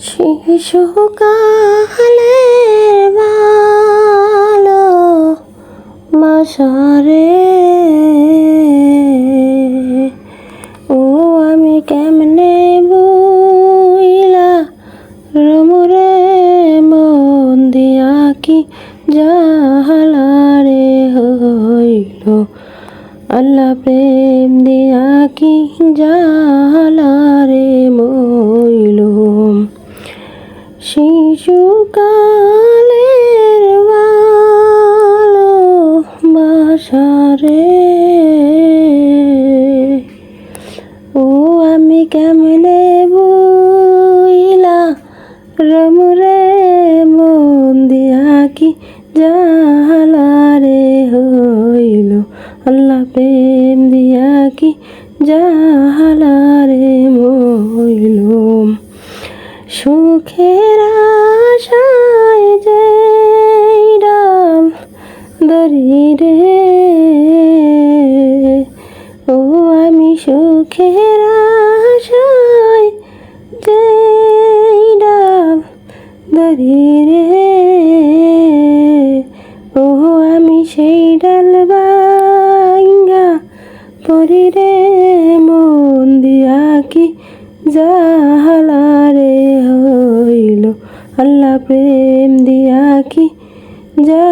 শিশুকালে ভালো বাসারে ও, আমি কেমনে বইলা রমরে মন দিয়া কি জাহালারে হইল? আল্লাহ প্রেম দিয়া কি জাহালারে মইলুম কেমনে বইলা রমরে মন দিয়া কি জাহালারে হইল? আল্লাহ প্রেম দিয়া কি জাহালারে মইলুম সুখের আশায় যে ডাল দরি রে ও আমি সুখের নদী রে ও আমি সেই ডাল বাইঙ্গা পরি রে মন দিয়া কি জাহালা রে হইল? আল্লাহ প্রেম দিয়া কি যা